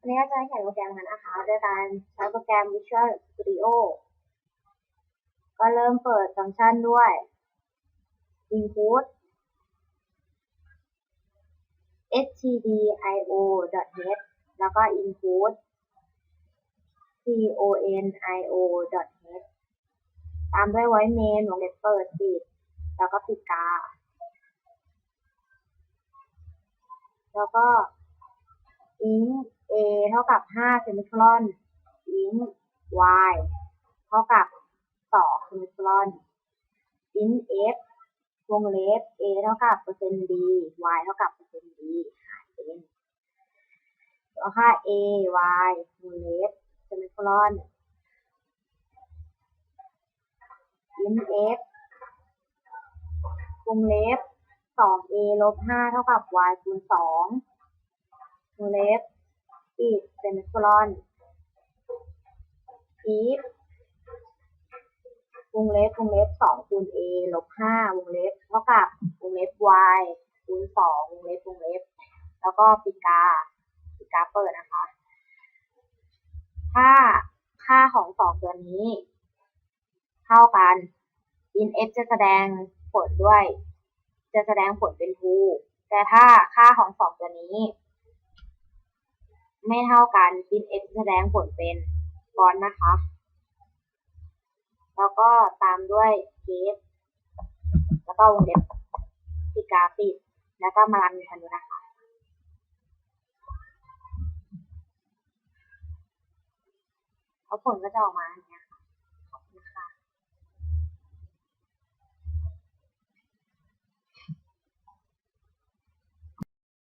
วันนี้เราจะเขียนโปรแกรมกันนะคะโดยการใช้โปรแกรม Visual Studio ก็เริ่มเปิดฟังก์ชันด้วย input stdio.h แล้วก็ input conio.h ตามด้วย void main วงเล็บเปิดปิด แล้วก็ปิดกา แล้วก็ int a เท่ากับ5 semicolon int y เท่ากับ2 semicolon int f วงเล็บ a เท่ากับเปอร์เซ็นต์ d y เท่ากับเปอร์เซ็นต์ d หาร n แล้วค่า a y วงเล็บ semicolon int f วงเล็บ 2a ลบ 5 เท่ากับ y คูณ2วงเล็บ ปิด semicolon if วงเล็บวงเล็บ2คูณ a ลบ5วงเล็บเท่ากับวงเล็บ y คูณ2วงเล็บวงเล็บ แล้วก็ปิดกาปิดกาเปิดนะคะ ถ้าค่าของสองตัวนี้ เท่ากัน in f จะแสดงผลด้วย จะแสดงผลเป็น true แต่ถ้าค่าของสองตัวนี้ ไม่เท่ากันคิด x แสดงผลเป็นฟอนนะคะ แล้วก็ตามด้วยเกสแล้วก็วงเล็บปิกราฟิก แล้วก็มารันทันดูนะคะ แล้วผลก็จะออกมาเนี่ย